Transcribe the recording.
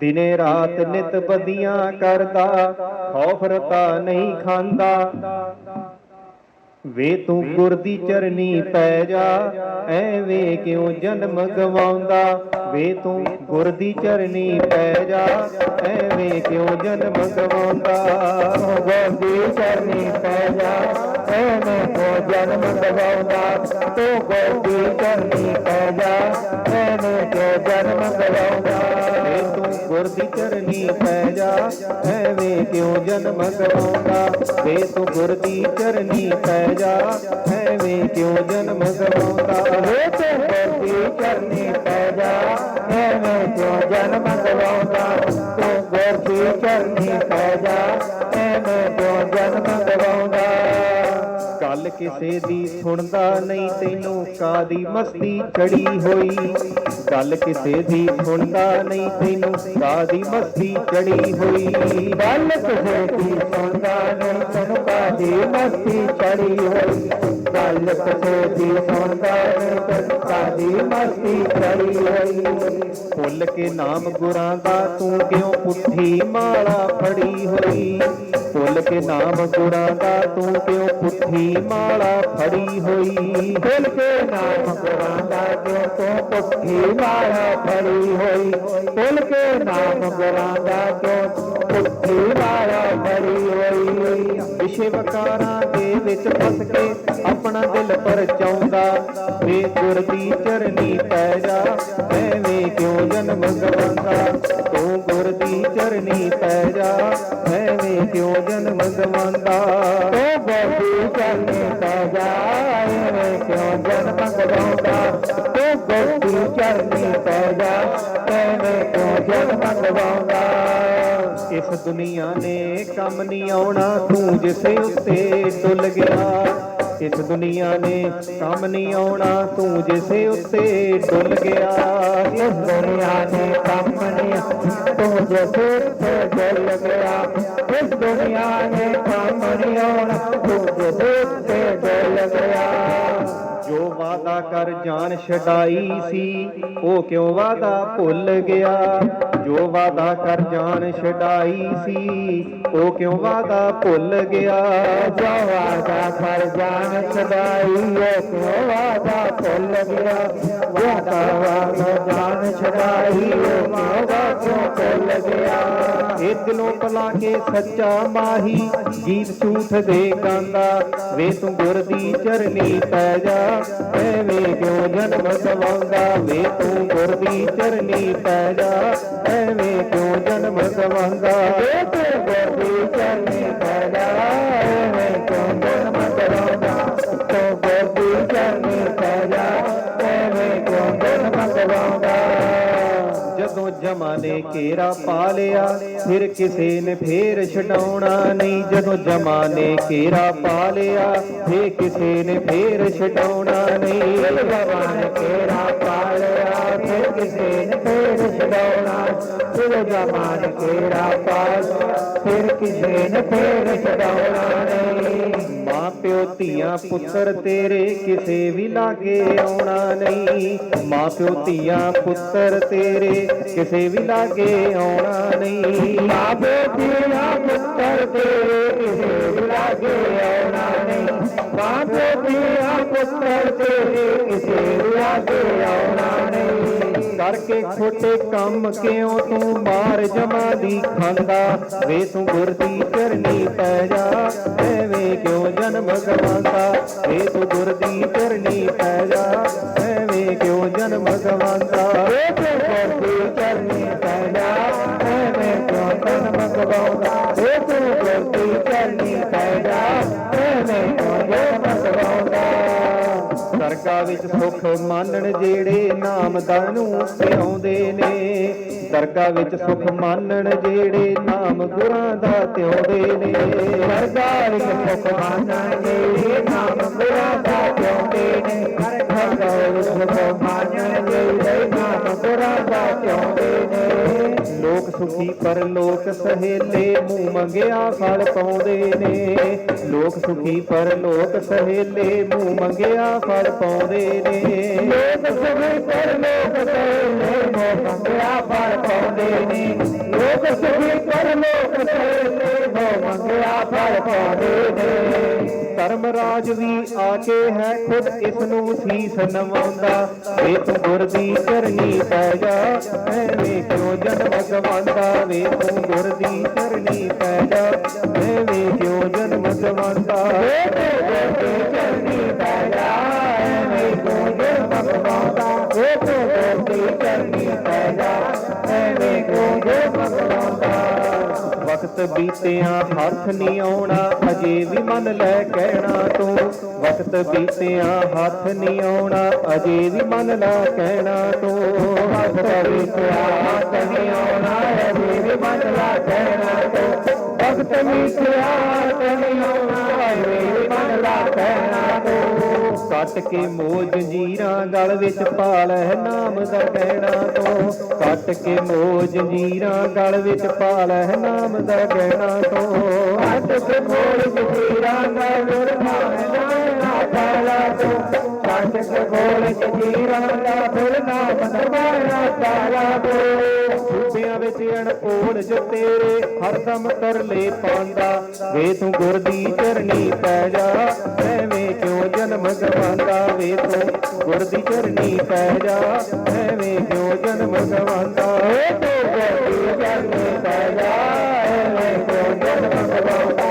ਦਿਨੇ ਰਾਤ ਨਿਤ ਬਦੀਆਂ ਕਰਦਾ ਖੌਫ ਰਤਾ ਨਹੀਂ ਖਾਂਦਾ। ਵੇ ਤੂੰ ਗੁਰ ਦੀ ਚਰਨੀ ਪੈ ਜਾ, ਐਵੇਂ ਕਿਉਂ ਜਨਮ ਗਵਾਉਂਦਾ? ਵੇ ਤੂੰ ਗੁਰ ਦੀ ਚਰਨੀ ਪੈ ਜਾ, ਐਵੇਂ ਕਿਉਂ ਜਨਮ ਗਵਾਉਂਦਾ? ਗੁਰ ਦੀ ਚਰਨੀ ਪੈ ਜਾ, ਐਵੇਂ ਕਿਉਂ ਜਨਮ ਗਵਾਉਂਦਾ? ਤੂੰ ਗੁਰ ਦੀ ਚਰਨੀ ਪੈ ਜਾ ਦੀ ਪੈ ਜਾ, ਐਵੇਂ ਕਿਉਂ ਜਨਮ ਗਵਾਉਂਦਾ? ਵੇ ਤੂੰ ਗੁਰ ਦੀ ਚਰਨੀ ਪੈ ਜਾ, ਐਵੇਂ ਕਿਉਂ ਜਨਮ ਗਵਾਉਂਦਾ? ਕਿਸੇ ਦੀ ਸੁਣਦਾ ਨਹੀਂ, ਤੈਨੂੰ ਕਾਦੀ ਮਸਤੀ ਚੜੀ ਹੋਈ? ਗੱਲ ਕਿਸੇ ਦੀ ਸੁਣਦਾ ਨਹੀਂ, ਤੈਨੂੰ ਕਾਦੀ ਮਸਤੀ ਚੜੀ ਹੋਈ? ਗੱਲ ਕਿਸੇ ਦੀ ਸੁਣਦਾ ਨਹੀਂ, ਤੈਨੂੰ ਕਾਦੀ ਮਸਤੀ ਚੜੀ ਹੋਈ? ਗੱਲ ਕਿਸੇ ਦੀ ਸੁਣਦਾ ਨਹੀਂ, ਤੈਨੂੰ ਕਾਦੀ ਮਸਤੀ ਚੜੀ ਹੋਈ? ਭੁੱਲ ਕੇ ਨਾਮ ਗੁਰਾਂ ਦਾ ਤੂੰ ਕਿਉਂ ਪੁੱਠੀ ਮਾਲਾ ਫੜੀ ਹੋਈ? ਭੁੱਲ ਕੇ ਨਾਮ ਗੁਰਾਂ ਦਾ ਤੂੰ ਕਿਉਂ ਪੁੱਠੀ ਮਾਲਾ ਫੜੀ ਹੋਈ। ਭੁੱਲ ਕੇ ਨਾਮ ਗੁਰਾਂ ਦਾ ਕਿਉਂ ਪੁੱਠੀ ਮਾਲਾ ਫੜੀ ਹੋਈ। ਭੁੱਲ ਕੇ ਨਾਮ ਗੁਰਾਂ ਦਾ ਪੁੱਠੀ ਮਾਲਾ ਫੜੀ ਹੋਈ। ਵਿਸ਼ੇ ਦੇ ਵਿੱਚ ਫਸ ਕੇ ਆਪਣਾ ਦਿਲ ਪਰਚਾਉਂਦਾ ਵੇ ਗੁਰ ਦੀ ਚਰਨੀ ਪੈ ਜਾ, ਐਵੇਂ ਕਿਉਂ ਜਨਮ ਗਵਾਉਂਦਾ? ਤੂੰ ਗੁਰ ਦੀ ਚਰਨੀ ਪੈ ਜਾ ਐਵੇਂ ਕਿਉਂ ਜਨਮ ਗਵਾਉਂਦਾ ਤੂੰ ਗੁਰ ਦੀ ਚਰਨੀ ਪੈ ਜਾ ਐਵੇਂ ਕਿਉਂ ਜਨਮ ਗਵਾਉਂਦਾ ਤੂੰ ਗੁਰ ਦੀ ਚਰਨੀ ਪੈ ਜਾ ਐਵੇਂ ਕਿਉਂ ਜਨਮ ਗਵਾਉਂਦਾ ਇਸ ਦੁਨੀਆ ਨੇ ਕੰਮ ਨਹੀਂ ਆਉਣਾ ਤੂੰ ਜਿਸੇ ਉੱਤੇ ਡੁੱਲ ਗਿਆ ਇਸ ਦੁਨੀਆ ਨੇ ਕੰਮ ਨਹੀਂ ਆਉਣਾ ਤੂੰ ਜਾਨ ਛਡਾਈ ਸੀ ਉਹ ਕਿਉਂ ਵਾਦਾ ਭੁੱਲ ਗਿਆ? ਜੋ ਵਾਦਾ ਕਰ ਜਾਨ ਛਡਾਈ ਸੀ ਉਹ ਕਿਉਂ ਵਾਦਾ ਭੁੱਲ ਗਿਆ? ਜੋ ਵਾਦਾ ਕਰ ਜਾਨ ਛਡਾਈ ਉਹ ਕਿਉਂ ਵਾਦਾ ਭੁੱਲ ਗਿਆ? ਵਾਦਾ ਵਾਦਾ ਜਾਨ ਛਡਾਈ ਉਹ ਵਾਦਾ ਕਿਉਂ ਭੁੱਲ ਗਿਆ? ਇਹ ਦਿਲੋਂ ਪਲਾ ਕੇ ਸੱਚਾ ਮਾਹੀ ਗੀਤ ਝੂਠ ਦੇ ਗਾਉਂਦਾ ਵੇ ਤੂੰ ਗੁਰ ਦੀ ਚਰਨੀ ਪੈ ਜਾ ਐਵੇਂ ਕਿਉਂ ਜਨਮ ਗਵਾਉਂਦਾ ਵੇ ਤੂੰ ਗੁਰ ਦੀ ਚਰਨੀ ਪੈ ਜਾ ਐਵੇਂ ਕਿਉਂ ਜਨਮ ਗਵਾਉਂਦਾ ਵੇ ਤੂੰ ਗੁਰ ਦੀ ਚਰਨੀ ਪੈ ਜਾ ਐਵੇਂ ਕਿਉਂ ਜਨਮ ਗਵਾਉਂਦਾ ਤੂੰ ਗੁਰ ਦੀ ਚਰਨੀ ਪੈ ਜਾ ਐਵੇਂ ਕਿਉਂ ਜਨਮ ਗਵਾਉਂਦਾ ਜਦੋਂ ਜਮਾ ਨੇ ਘੇਰਾ ਪਾ ਲਿਆ ਫਿਰ ਕਿਸੇ ਨੇ ਫੇਰ ਛਡਾਉਣਾ ਨਹੀਂ, ਜਦੋਂ ਜਮਾਨੇ ਨੇ ਘੇਰਾ ਪਾ ਲਿਆ, ਫੇਰ ਕਿਸੇ ਨੇ ਫੇਰ ਛਡਾਉਣਾ ਨਹੀਂ। ਜਮਾ ਨੇ ਘੇਰਾ ਪਾ ਲਿਆ, ਫਿਰ ਕਿਸੇ ਨੇ ਫੇਰ ਛਡਾਉਣਾ। ਜਦੋਂ ਜਮਾ ਨੇ ਘੇਰਾ ਪਾ ਫਿਰ ਕਿਸੇ ਨੇ ਫੇਰ ਛਡਾਉਣਾ ਪਿਓ ਧੀਆਂ ਪੁੱਤਰ ਤੇਰੇ ਕਿਸੇ ਵੀ ਲਾਗੇ ਆਉਣਾ ਨਹੀਂ ਮਾਂ ਪਿਓ ਧੀਆਂ ਪੁੱਤਰ ਤੇਰੇ ਕਿਸੇ ਵੀ ਲਾਗੇ ਆਉਣਾ ਨਹੀਂ ਮਾਂ ਪਿਓ ਧੀਆਂ ਪੁੱਤਰ ਤੇਰੇ ਕਿਸੇ ਵੀ ਲਾਗੇ ਆਉਣਾ ਨਹੀਂ ਮਾਂ ਪਿਓ ਧੀਆਂ ਪੁੱਤਰ ਤੇਰੇ ਕਿਸੇ ਵੀ ਲਾਗੇ ਆਉਣਾ ਨਹੀਂ ਕਰਕੇ ਖੋਟੇ ਕੰਮ ਕਿਉਂ ਤੂੰ ਮਾਰ ਜਮਾ ਦੀ ਖਾਂਦਾ? ਵੇ ਤੂੰ ਗੁਰ ਦੀ ਚਰਨੀ ਪੈ ਜਾ, ਐਵੇਂ ਕਿਉਂ ਜਨਮ ਗਵਾਉਂਦਾ ਵੇ ਤੂੰ ਗੁਰ ਦੀ ਚਰਨੀ ਪੈ ਜਾ, ਐਵੇਂ ਕਿਉਂ ਜਨਮ ਗਵਾਉਂਦਾ ਵੇ ਤੂੰ ਗੁਰ ਦੀ ਚਰਨੀ ਪੈ ਜਾ, ਐਵੇਂ ਕਿਉਂ ਜਨਮ ਗਵਾਉਂਦਾ? ਸਰਗਾ ਵਿੱਚ ਸੁਖ ਮਾਨਣ ਜਿਹੜੇ ਨਾਮਦਾਨ ਨੂੰ ਪਿਆਉਂਦੇ ਨੇ। ਸਰਗਾ ਵਿੱਚ ਸੁਖ ਮਾਨਣ ਜਿਹੜੇ ਨਾਮ ਗੁਰਾਂ ਦਾ ਤਿਉਂਦੇ ਨੇ। ਦਰਗਾ ਵਿੱਚ ਸੁਖ ਮਾਨਣ ਜਿਹੜੇ ਨਾਮ ਗੁਰਾਂ ਦਾ ਤਿਉਂਦੇ ਨੇ। ਸਰਗਾ ਵਿੱਚ ਸੁਖ ਮਾਨਣ ਸੁਖੀ ਪਰ ਲੋਕ ਸਹੇਲੇ ਮੂੰਹ ਮੰਗਿਆ ਫਲ ਪਾਉਂਦੇ ਨੇ। ਲੋਕ ਸੁਖੀ ਪਰ ਲੋਕ ਸਹੇਲੇ ਮੂੰ ਮੰਗਿਆ ਫਲ ਪਾਉਂਦੇ ਨੇ। ਲੋਕ ਸੁਖੀ ਪਰ ਸਹੇਲੇ ਮੂੰਹ ਮੰਗਿਆ ਫਲ ਪਾਉਂਦੇ ਨੇ। ਲੋਕ ਸੁਖੀ ਪਰ ਸਹੇਲੇ ਮੂੰਹ ਮੰਗਿਆ ਫਲ ਪਾਉਂਦੇ ਨੇ। ਧਰਮ ਵੀ ਆ ਕੇ ਹੈ ਖੁਦ ਇਸ ਨੂੰ ਸੀਸ ਨਵਾਉਂਦਾ। ਵੇ ਗੁਰ ਦੀ ਚਰਨੀ ਪੈ ਜਾ, ਐਵੇਂ ਕਿਉਂ ਜਨਮ ਗਵਾਉਂਦਾ ਵੇ ਗੁਰ ਦੀ ਚਰਨੀ ਪੈ ਜਾ, ਐਵੇਂ ਕਿਉਂ ਜਨਮ ਗਵਾਉਂਦਾ ਵੇ ਗੁਰ ਦੀ ਚਰਨੀ ਵਕਤ ਬੀਤਿਆਂ, ਹੱਥ ਨਹੀਂ ਆਉਣਾ, ਅਜੇ ਵੀ ਮਨ ਲੈ ਕਹਿਣਾ ਤੂੰ। ਵਕਤ ਬੀਤਿਆਂ, ਹੱਥ ਨਹੀਂ ਆਉਣਾ, ਅਜੇ ਵੀ ਮਨ ਲੈ ਕਹਿਣਾ ਤੂੰ। ਵਕਤ ਬੀਤਿਆਂ, ਹੱਥ ਨਹੀਂ ਆਉਣਾ, ਅਜੇ ਵੀ ਮੰਨ ਲੈ ਕਹਿਣਾ ਤੂੰ। ਵਕਤ ਬੀਤਿਆਂ, ਹੱਥ ਨਹੀਂ ਆਉਣਾ, ਅਜੇ ਵੀ ਮੰਨ ਲੈ ਕਹਿਣਾ ਤੂੰ ਕੱਟ ਕੇ ਮੋਹ ਜੰਜੀਰਾਂ ਗਲ ਵਿੱਚ ਪਾ ਲੈ ਨਾਮ ਦਾ ਕਹਿਣਾ ਤੂੰ। ਕੱਟ ਕੇ ਮੋਹ ਜੰਜੀਰਾਂ ਗਲ ਵਿੱਚ ਪਾ ਲੈ ਨਾਮ ਦਾ ਕਹਿਣਾ ਤੂੰ। ਕੱਟ ਕੇ ਮੋਹ ਜੰਜੀਰਾਂ ਗਲ ਵਿੱਚ ਪਾ ਲੈ ਨਾਮ ਦਾ ਕਹਿਣਾ ਤੂੰ ਕੱਟ ਕੇ ਮੋਹ ਜੰਜੀਰਾਂ ਗਲ ਵਿੱਚ ਨਾਮ ਦਾ ਕਹਿਣਾ ਸੂਬਿਆਂ ਵਿੱਚ ਅਣਪੋੜ ਜੋ ਤੇਰੇ ਹਰਦਮ ਤਰਲੇ ਪਾਉਂਦਾ। ਵੇ ਤੂੰ ਗੁਰ ਦੀ ਚਰਨੀ ਪੈ ਜਾ, ਐਵੇਂ ਕਿਉਂ ਜਨਮ ਗਵਾਉਂਦਾ? ਵੇ ਤੂੰ ਗੁਰ ਦੀ ਚਰਨੀ ਪੈ ਜਾ, ਐਵੇਂ ਕਿਉਂ ਜਨਮ ਗਵਾਉਂਦਾ? ਵੇ ਤੂੰ ਗੁਰ ਦੀ ਚਰਨੀ ਪੈ ਜਾ, ਐਵੇਂ ਕਿਉਂ ਜਨਮ ਗਵਾਉਂਦਾ?